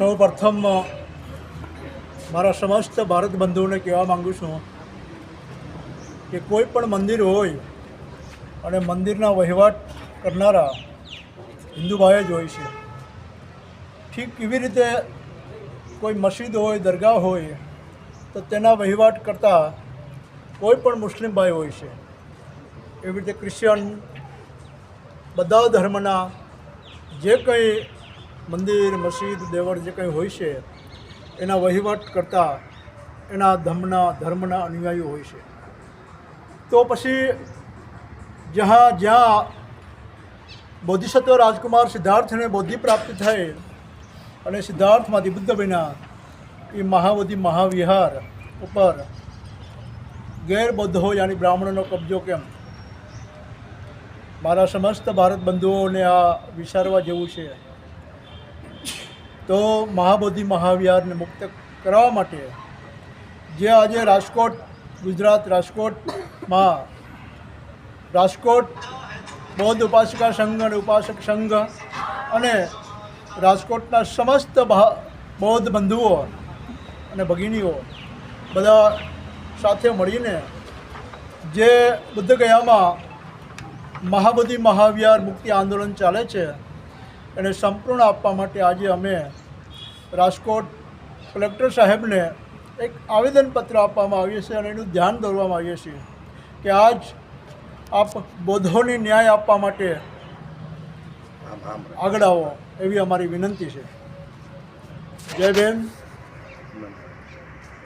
સૌ પ્રથમ મારા સમસ્ત ભારત બંધુઓને કહેવા માગું છું કે કોઈ પણ મંદિર હોય અને મંદિરના વહીવટ કરનારા હિન્દુ ભાઈ જ હોય છે. ઠીક કેવી રીતે કોઈ મસ્જિદ હોય, દરગાહ હોય, તો તેના વહીવટ કરતા કોઈ પણ મુસ્લિમ ભાઈ હોય છે. એવી રીતે ક્રિશ્ચિયન, બધા ધર્મના જે કંઈ મંદિર, મસ્જિદ, દેવળ જે કંઈ હોય છે, એના વહીવટ કરતા એના ધર્મના ધર્મના અનુયાયીઓ હોય છે. તો પછી જ્યાં જ્યાં બોધિસત્વ રાજકુમાર સિદ્ધાર્થને બૌદ્ધિ પ્રાપ્ત થઈ અને સિદ્ધાર્થમાંથી બુદ્ધ બન્યા એ મહાબોધિ મહાવિહાર ઉપર ગેરબૌદ્ધો યાની બ્રાહ્મણોનો કબજો કેમ? મારા સમસ્ત ભારત બંધુઓને આ વિચારવા જેવું છે. તો મહાબોધિ મહાવિહારને મુક્ત કરાવવા માટે જે આજે રાજકોટ, ગુજરાત રાજકોટમાં રાજકોટ બૌદ્ધ ઉપાસિકા સંઘ અને ઉપાસક સંઘ અને રાજકોટના સમસ્ત બૌદ્ધ બંધુઓ અને ભગિનીઓ બધા સાથે મળીને જે બુદ્ધ ગયામાં મહાબોધિ મહાવિહાર મુક્તિ આંદોલન ચાલે છે, એને સંપૂર્ણ આપવા માટે આજે અમે રાજકોટ કલેક્ટર સાહેબને એક આવેદનપત્ર આપવામાં આવ્યું છે અને એનું ધ્યાન દોરવામાં આવ્યું છે કે આજ આપ બોધોને ન્યાય આપવા માટે આગળ આવો એવી અમારી વિનંતી છે. જય બેન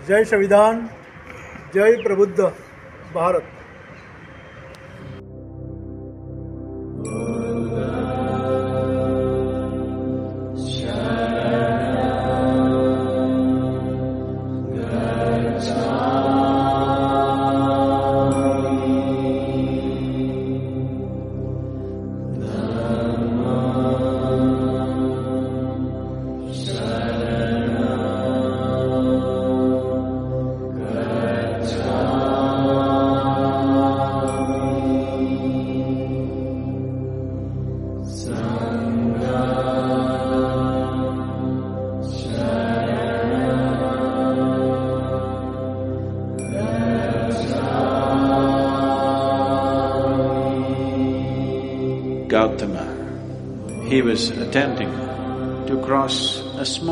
જય સંવિધાન. જય પ્રબુદ્ધ Bharat. Gautama. He was attempting to cross a small